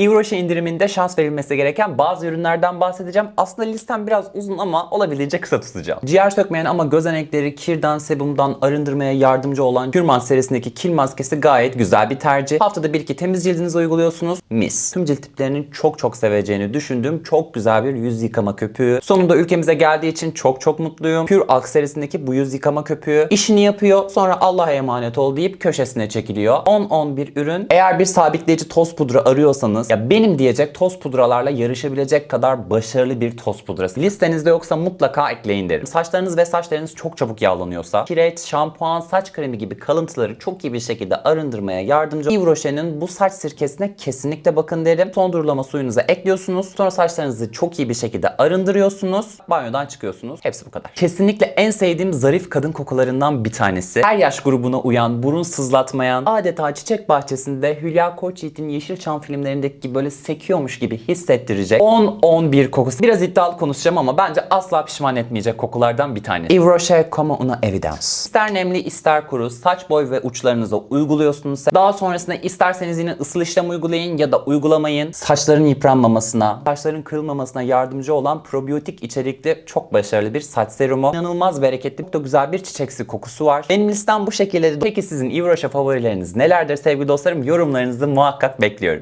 Rocher indiriminde şans verilmesi gereken bazı ürünlerden bahsedeceğim. Aslında listem biraz uzun ama olabildiğince kısa tutacağım. Ciğer sökmeyen ama gözenekleri kirden, sebumdan arındırmaya yardımcı olan Kürman serisindeki kil maskesi gayet güzel bir tercih. Haftada bir iki temiz cildinize uyguluyorsunuz. Mis. Tüm cilt tiplerinin çok çok seveceğini düşündüğüm çok güzel bir yüz yıkama köpüğü. Sonunda ülkemize geldiği için çok çok mutluyum. Pure Alk serisindeki bu yüz yıkama köpüğü işini yapıyor. Sonra Allah'a emanet ol deyip köşesine çekiliyor. 10-11 ürün. Eğer bir sabitleyici toz pudra arıyorsanız ya benim diyecek toz pudralarla yarışabilecek kadar başarılı bir toz pudrası. Listenizde yoksa mutlaka ekleyin derim. Saçlarınız ve saçlarınız çok çabuk yağlanıyorsa kireç, şampuan, saç kremi gibi kalıntıları çok iyi bir şekilde arındırmaya yardımcı. Yves Rocher'in bu saç sirkesine kesinlikle bakın derim. Son durulama suyunuza ekliyorsunuz. Sonra saçlarınızı çok iyi bir şekilde arındırıyorsunuz. Banyodan çıkıyorsunuz. Hepsi bu kadar. Kesinlikle en sevdiğim zarif kadın kokularından bir tanesi. Her yaş grubuna uyan, burun sızlatmayan, adeta çiçek bahçesinde Hülya Koçyiğit'in Yeşilçam filmlerindeki gibi böyle sekiyormuş gibi hissettirecek 10-11 kokusu. Biraz iddialı konuşacağım ama bence asla pişman etmeyecek kokulardan bir tanesi. Yves Rocher Como una Evidence. İster nemli ister kuru saç boy ve uçlarınıza uyguluyorsunuz. Daha sonrasında isterseniz yine ısıl işlem uygulayın ya da uygulamayın. Saçların yıpranmamasına, saçların kırılmamasına yardımcı olan probiyotik içerikli çok başarılı bir saç serumu. İnanılmaz bereketli, çok da güzel bir çiçeksi kokusu var. Benim listem bu şekilde. Peki sizin Yves Rocher favorileriniz nelerdir sevgili dostlarım? Yorumlarınızı muhakkak bekliyorum.